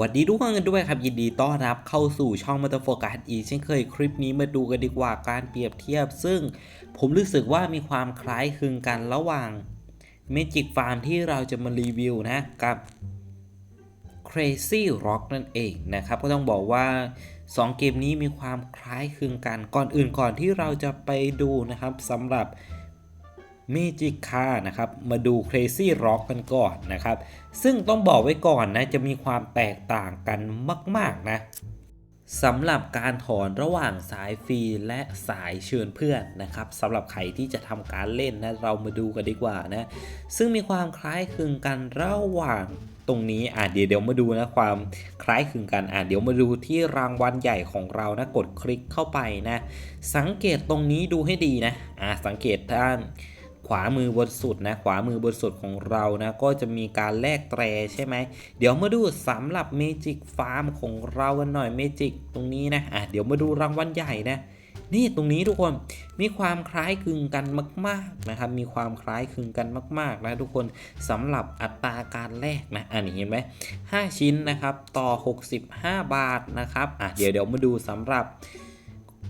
วัสดีทุกคนกันด้วยครับ ยินดีต้อนรับเข้าสู่ช่องมัตโฟกัสอีกเช่นเคยคลิปนี้มาดูกันดีกว่าการเปรียบเทียบ ซึ่งผมรู้สึกว่ามีความคล้ายคลึงกันระหว่าง Magic Farm ที่เราจะมารีวิวนะกับ Crazy Rock นั่นเองนะครับ ก็ต้องบอกว่า 2 เกมนี้มีความคล้ายคลึงกันก่อนอื่นก่อนที่เราจะไปดูนะครับสำหรับ เมจิคานะครับ มาดู Crazy Rock กันก่อนนะครับ ซึ่งต้องบอกไว้ก่อนนะ จะมีความแตกต่างกันมาก ๆ นะสำหรับการถอนระหว่างสายฟรีและสายเชิญเพื่อนนะครับสำหรับใครที่จะทำการเล่นนะเรามาดูกันดีกว่านะซึ่งมีความคล้ายคลึงกันระหว่างตรงนี้อะเดี๋ยวเดี๋ยวมาดูนะความคล้ายคลึงกันอะเดี๋ยวมาดูที่รางวัลใหญ่ของเรานะกดคลิกเข้าไปนะ สังเกตตรงนี้ดูให้ดีนะอะสังเกตด้าน ขวามือบนสุดนะขวามือบนสุดของเรานะก็จะมีการแลกแตรใช่ไหมเดี๋ยวมาดูสำหรับ Magic Farm ของเรากันหน่อย Magic ตรงนี้นะอะเดี๋ยวมาดูรางวัลใหญ่นะนี่ตรงนี้ทุกคนมีความคล้ายคลึงกันมาก ๆนะครับ มีความคล้ายคลึงกันมาก ๆ นะทุกคนสำหรับอัตราการแลกนะอันนี้เห็นไหม5ชิ้นนะครับต่อ 65 บาทนะครับอะเดี๋ยวเดี๋ยวมาดูสำหรับ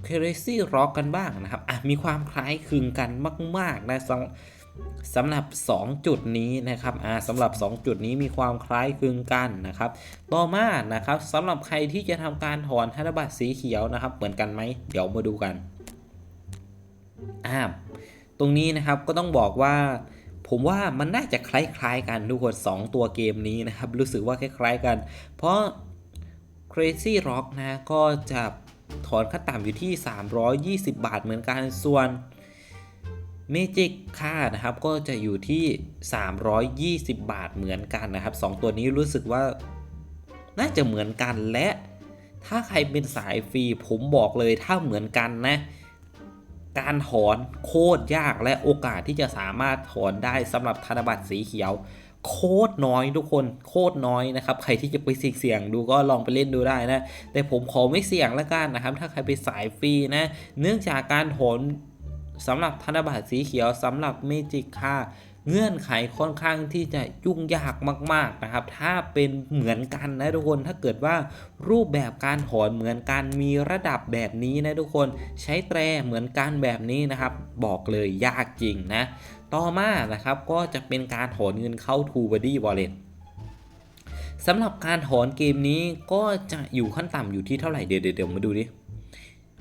Crazy Rock กันบ้างนะครับอะมีความคล้ายคลึงกันมาก ๆ นะสำสำหรับ 2 จุดนี้นะครับอ่าสำหรับ 2 จุดนี้มีความคล้ายคลึงกันนะครับ ต่อมานะครับสำหรับใครที่จะทำการถอนธนบัตรสีเขียวนะครับ เหมือนกันไหมเดี๋ยวมาดูกันอ่าตรงนี้นะครับก็ต้องบอกว่าผมว่ามันน่าจะคล้ายๆกันทุกคน2ตัวเกมนี้นะครับ รู้สึกว่าคล้ายๆกัน เพราะ Crazy Rock นะก็จะ ถอนขั้นต่ำอยู่ที่ 320 บาทเหมือนกันส่วน Magic ค่านะครับก็จะอยู่ที่ 320 บาทเหมือนกันนะครับ 2 ตัวนี้รู้สึกว่าน่าจะเหมือนกันและถ้าใครเป็นสายฟรีผมบอกเลยถ้าเหมือนกันนะ การถอนโคตรยากและโอกาสที่จะสามารถถอนได้สำหรับธนบัตรสีเขียว โคตรน้อยทุกคนโคตรน้อยนะครับ ใครที่จะไปเสี่ยงดูก็ลองไปเล่นดูได้นะ แต่ผมขอไม่เสี่ยงล้วกันนะครับ ถ้าใครไปสายฟรีนะ เนื่องจากการถอนสำหรับธนบัตรสีเขียวสำหรับเมจิกค่าเงื่อนไขค่อนข้างที่จะยุ่งยากมาก ๆนะครับ ถ้าเป็นเหมือนกันนะทุกคน ถ้าเกิดว่ารูปแบบการถอนเหมือนกัน มีระดับแบบนี้นะทุกคน ใช้แตรเหมือนกันแบบนี้นะครับ บอกเลยยากจริงนะ ต่อมานะครับก็จะเป็นการถอนเงินเข้า TubeBuddy Wallet สำหรับการถอนเกมนี้ก็จะอยู่ขั้นต่ำอยู่ที่เท่าไหร่เดี๋ยวเดี๋ยวมาดูดิ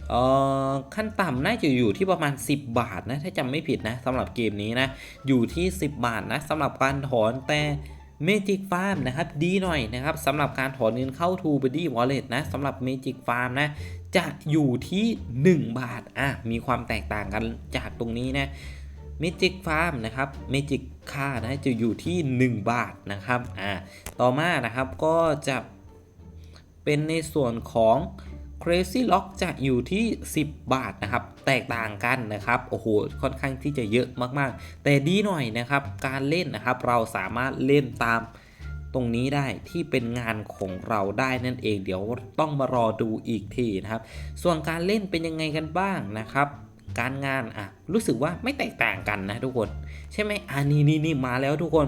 เอ่อขั้นต่ำน่าจะอยู่ที่ประมาณ 10 บาทนะถ้าจำไม่ผิดนะสำหรับเกมนี้นะอยู่ที่ 10 บาทนะสำหรับการถอนแต่ Magic Farm นะครับดีหน่อยนะครับสำหรับการถอนเงินเข้า TubeBuddy Wallet นะสำหรับ Magic Farm นะจะอยู่ที่ 1 บาทอะมีความแตกต่างกันจากตรงนี้นะ Magic Farm นะครับ Magic ค่านะจะอยู่ที่ 1 บาทนะครับอ่าต่อมานะครับก็จะเป็นในส่วนของ Crazy Lock จะอยู่ที่ 10 บาทนะครับ แตกต่างกันนะครับโอ้โหค่อนข้างที่จะเยอะมากๆ แต่ดีหน่อยนะครับ การเล่นนะครับเราสามารถเล่นตามตรงนี้ได้ที่เป็นงานของเราได้นั่นเองเดี๋ยวต้องมารอดูอีกทีนะครับ ส่วนการเล่นเป็นยังไงกันบ้างนะครับ การงานอะรู้สึกว่าไม่แตกต่างกันนะทุกคน ใช่ไหมอ่านี่นี่นี่มาแล้วทุกคน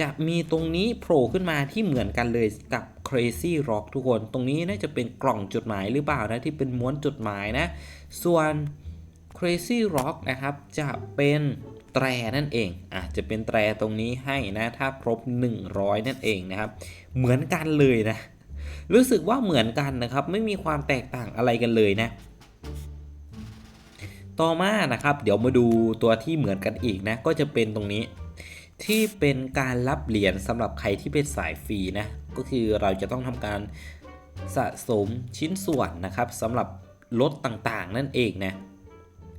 จะมีตรงนี้โผล่ขึ้นมาที่เหมือนกันเลยกับ Crazy Rock ทุกคน ตรงนี้น่าจะเป็นกล่องจดหมายหรือเปล่านะที่เป็นม้วนจดหมายนะ ส่วน Crazy Rock นะครับจะเป็นแตรนั่นเองอะจะเป็นแตรตรงนี้ให้นะถ้าครบ 100 นั่นเองนะครับ เหมือนกันเลยนะ รู้สึกว่าเหมือนกันนะครับ ไม่มีความแตกต่างอะไรกันเลยนะ ต่อมานะครับ เดี๋ยวมาดูตัวที่เหมือนกันอีกนะ ก็จะเป็นตรงนี้ ที่เป็นการรับเหรียญสำหรับใครที่เป็นสายฟรีนะ ก็คือเราจะต้องทำการสะสมชิ้นส่วนนะครับสำหรับรถต่างๆ นั่นเองนะ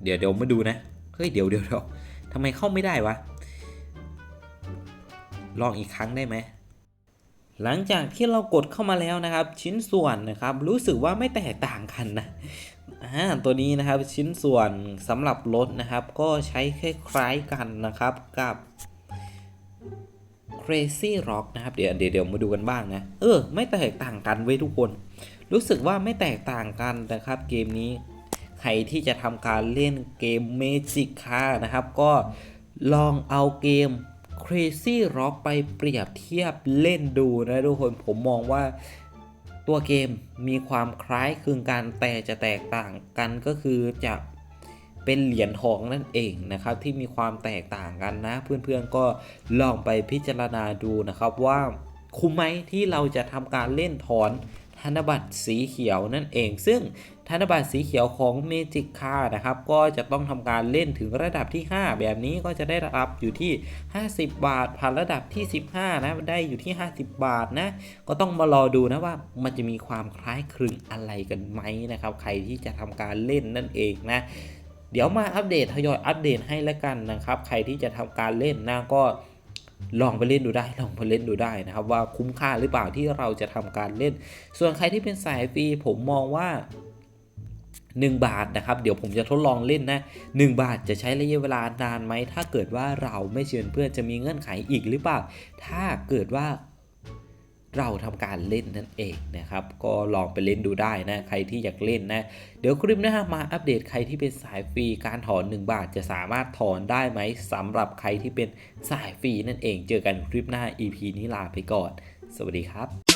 เดี๋ยวเดี๋ยวมาดูนะ เฮ้ยเดี๋ยวเดี๋ยวเดี๋ยวทำไมเข้าไม่ได้วะ ลองอีกครั้งได้ไหม หลังจากที่เรากดเข้ามาแล้วนะครับ ชิ้นส่วนนะครับ รู้สึกว่าไม่แตกต่างกันนะอ่าตัวนี้นะครับชิ้นส่วนสำหรับรถนะครับ ก็ใช้คล้ายๆกันนะครับกับ Crazy Rock นะครับเดี๋ยวเดี๋ยวมาดูกันบ้างนะ เออ ไม่แตกต่างกันเว้ยทุกคน รู้สึกว่าไม่แตกต่างกันนะครับเกมนี้ ใครที่จะทำการเล่นเกม Magic ค่านะครับ ก็ลองเอาเกม Crazy Rock ไปเปรียบเทียบเล่นดูนะทุกคนผมมองว่าตัวเกมมีความคล้ายคลึงกันแต่จะแตกต่างกันก็คือจะเป็นเหรียญทองนั่นเองนะครับ ที่มีความแตกต่างกันนะ เพื่อนๆก็ลองไปพิจารณาดูนะครับว่าคุ้มไหมที่เราจะทำการเล่นถอน ธนบัตรสีเขียวนั่นเอง ซึ่งธนบัตรสีเขียวของ Magic Card นะครับ ก็จะต้องทำการเล่นถึงระดับที่ 5 แบบนี้ก็จะได้รับอยู่ที่ 50 บาท ผ่านระดับที่ 15 นะ ได้อยู่ที่ 50 บาทนะ ก็ต้องมารอดูนะว่ามันจะมีความคล้ายคลึงอะไรกันไหมนะครับ ใครที่จะทำการเล่นนั่นเองนะ เดี๋ยวมาอัปเดตทยอยอัปเดตให้แล้วกันนะครับ ใครที่จะทำการเล่นนะก็ ลองไปเล่นดูได้ลองไปเล่นดูได้นะครับ ว่าคุ้มค่าหรือเปล่าที่เราจะทำการเล่น ส่วนใครที่เป็นสายฟรีผมมองว่า 1 บาทนะครับ เดี๋ยวผมจะทดลองเล่นนะ 1 บาทจะใช้ระยะเวลานานไหม ถ้าเกิดว่าเราไม่เชิญเพื่อนจะมีเงื่อนไขอีกหรือเปล่า ถ้าเกิดว่า เราทำการเล่นนั่นเองนะครับ ก็ลองไปเล่นดูได้นะ ใครที่อยากเล่นนะ เดี๋ยวคลิปหน้ามาอัปเดตใครที่เป็นสายฟรีการถอน 1 บาทจะสามารถถอนได้ไหมสำหรับใครที่เป็นสายฟรีนั่นเอง เจอกันคลิปหน้า EP นี้ลาไปก่อน สวัสดีครับ